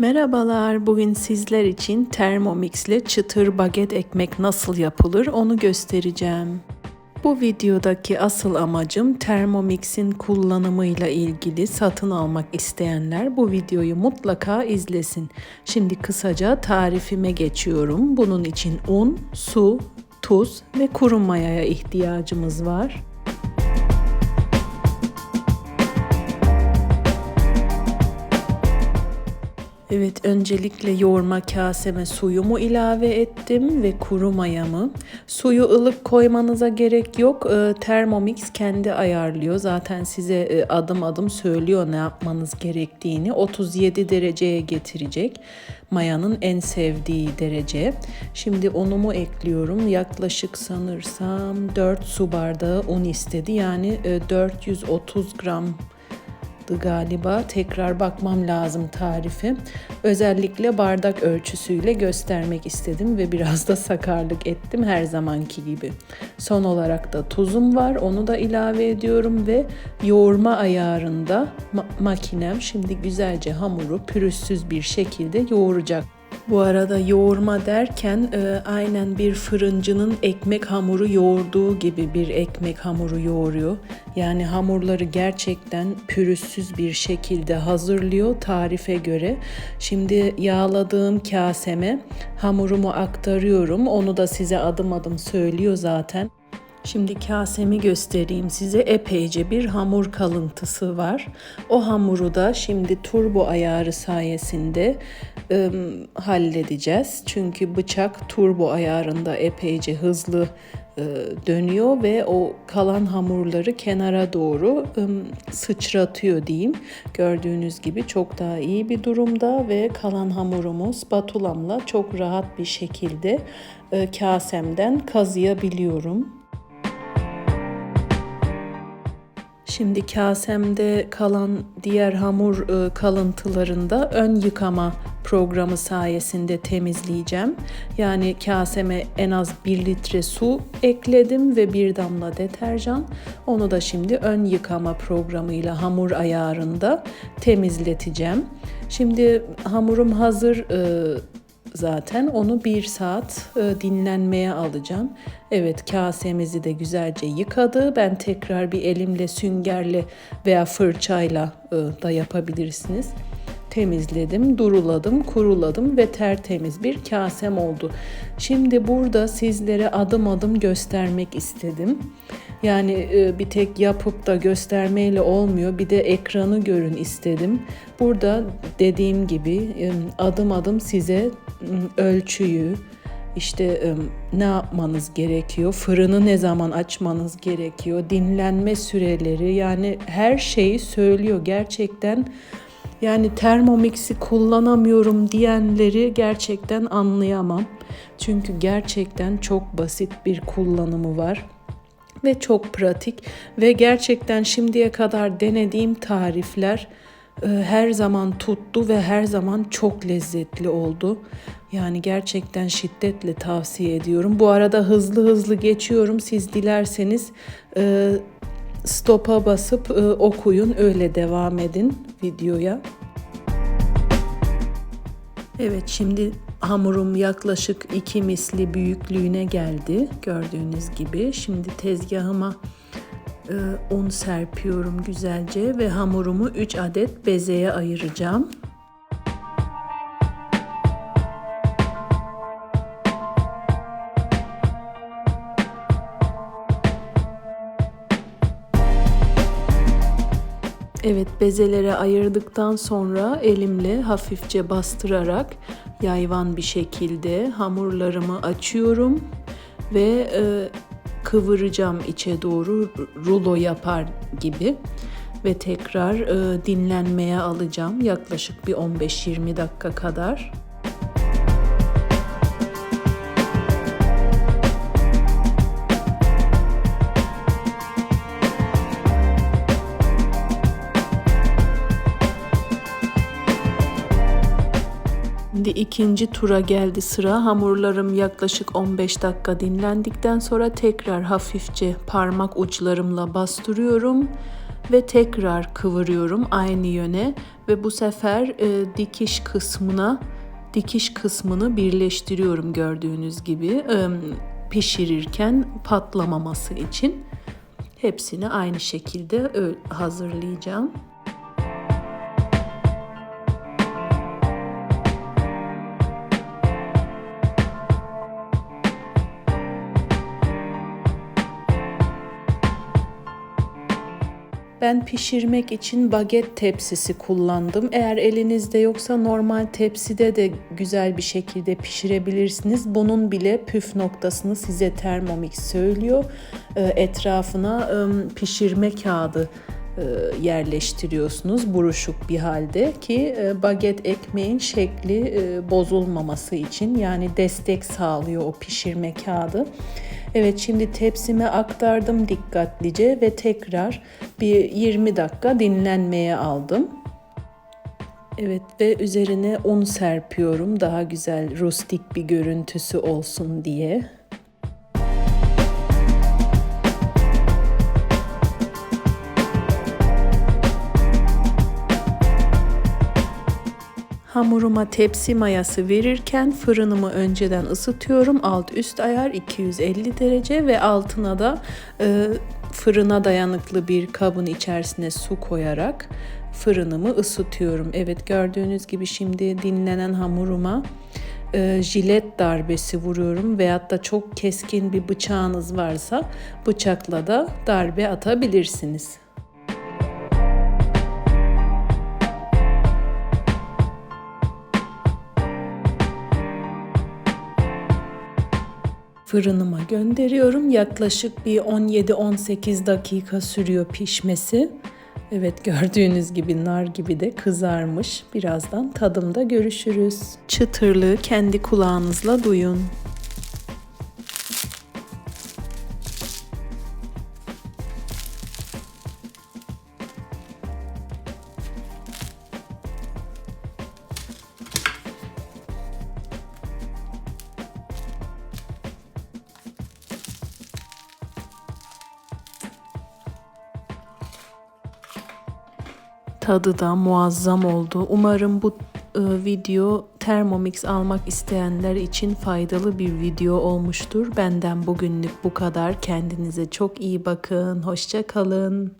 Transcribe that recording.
Merhabalar, bugün sizler için Thermomix ile çıtır baget ekmek nasıl yapılır onu göstereceğim. Bu videodaki asıl amacım Thermomix'in kullanımıyla ilgili satın almak isteyenler bu videoyu mutlaka izlesin. Şimdi kısaca tarifime geçiyorum. Bunun için un, su, tuz ve kuru mayaya ihtiyacımız var. Evet, öncelikle yoğurma kaseme suyumu ilave ettim ve kuru mayamı. Suyu ılık koymanıza gerek yok. Ee, Thermomix kendi ayarlıyor. Zaten size e, adım adım söylüyor ne yapmanız gerektiğini. 37 dereceye getirecek. Mayanın en sevdiği derece. Şimdi unumu ekliyorum. Yaklaşık sanırsam 4 su bardağı un istedi. Yani 430 e, gram galiba. Tekrar bakmam lazım tarifi. Özellikle bardak ölçüsüyle göstermek istedim ve biraz da sakarlık ettim her zamanki gibi. Son olarak da tuzum var. Onu da ilave ediyorum ve yoğurma ayarında ma- makinem şimdi güzelce hamuru pürüzsüz bir şekilde yoğuracak. Bu arada yoğurma derken e, aynen bir fırıncının ekmek hamuru yoğurduğu gibi bir ekmek hamuru yoğuruyor. Yani hamurları gerçekten pürüzsüz bir şekilde hazırlıyor tarife göre. Şimdi yağladığım kaseme hamurumu aktarıyorum. Onu da size adım adım söylüyor zaten. Şimdi kasemi göstereyim size. Epeyce bir hamur kalıntısı var. O hamuru da şimdi turbo ayarı sayesinde ı, halledeceğiz. Çünkü bıçak turbo ayarında epeyce hızlı dönüyor ve o kalan hamurları kenara doğru sıçratıyor diyeyim. Gördüğünüz gibi çok daha iyi bir durumda ve kalan hamurumu spatulamla çok rahat bir şekilde kasemden kazıyabiliyorum. Şimdi kasemde kalan diğer hamur e, kalıntılarında ön yıkama programı sayesinde temizleyeceğim. Yani kaseme en az 1 litre su ekledim ve bir damla deterjan. Onu da şimdi ön yıkama programıyla hamur ayarında temizleteceğim. Şimdi hamurum hazır e, zaten. Onu bir saat e, dinlenmeye alacağım. Evet kasemizi de güzelce yıkadı. Ben tekrar bir elimle süngerle veya fırçayla e, da yapabilirsiniz. Temizledim, duruladım, kuruladım ve tertemiz bir kasem oldu. Şimdi burada sizlere adım adım göstermek istedim. Yani e, bir tek yapıp da göstermeyle olmuyor. Bir de ekranı görün istedim. Burada dediğim gibi e, adım adım size ölçüyü, işte ne yapmanız gerekiyor, fırını ne zaman açmanız gerekiyor, dinlenme süreleri yani her şeyi söylüyor gerçekten. Yani Thermomix'i kullanamıyorum diyenleri gerçekten anlayamam. Çünkü gerçekten çok basit bir kullanımı var ve çok pratik ve gerçekten şimdiye kadar denediğim tarifler e, her zaman tuttu ve her zaman çok lezzetli oldu. Yani gerçekten şiddetle tavsiye ediyorum. Bu arada hızlı hızlı geçiyorum. Siz dilerseniz e, stop'a basıp e, okuyun öyle devam edin videoya. Evet şimdi hamurum yaklaşık iki misli büyüklüğüne geldi gördüğünüz gibi. Şimdi tezgahıma e, un serpiyorum güzelce ve hamurumu 3 adet bezeye ayıracağım. Evet bezelere ayırdıktan sonra elimle hafifçe bastırarak yayvan bir şekilde hamurlarımı açıyorum ve e, kıvıracağım içe doğru rulo yapar gibi ve tekrar e, dinlenmeye alacağım yaklaşık bir 15-20 dakika kadar. İkinci tura geldi sıra. Hamurlarım yaklaşık 15 dakika dinlendikten sonra tekrar hafifçe parmak uçlarımla bastırıyorum ve tekrar kıvırıyorum aynı yöne ve bu sefer e, dikiş kısmına dikiş kısmını birleştiriyorum gördüğünüz gibi e, pişirirken patlamaması için. Hepsini aynı şekilde hazırlayacağım. Ben pişirmek için baget tepsisi kullandım. Eğer elinizde yoksa normal tepside de güzel bir şekilde pişirebilirsiniz. Bunun bile püf noktasını size Thermomix söylüyor. Ee, Etrafına ım, pişirme kağıdı e, yerleştiriyorsunuz buruşuk bir halde ki e, baget ekmeğin şekli bozulmaması için yani destek sağlıyor o pişirme kağıdı. Evet şimdi tepsime aktardım dikkatlice ve tekrar bir 20 dakika dinlenmeye aldım. Evet ve üzerine un serpiyorum daha güzel rustik bir görüntüsü olsun diye. Hamuruma tepsi mayası verirken fırınımı önceden ısıtıyorum. Alt üst ayar 250 derece ve altına da e, fırına dayanıklı bir kabın içerisine su koyarak fırınımı ısıtıyorum. Evet gördüğünüz gibi şimdi dinlenen hamuruma e, jilet darbesi vuruyorum veyahut da çok keskin bir bıçağınız varsa bıçakla da darbe atabilirsiniz. Fırınıma gönderiyorum. Yaklaşık bir 17-18 dakika sürüyor pişmesi. Evet gördüğünüz gibi nar gibi de kızarmış. Birazdan tadımda görüşürüz. Çıtırlığı kendi kulağınızla duyun. Tadı da muazzam oldu. Umarım bu e, video Thermomix almak isteyenler için faydalı bir video olmuştur. Benden bugünlük bu kadar. Kendinize çok iyi bakın. Hoşça kalın.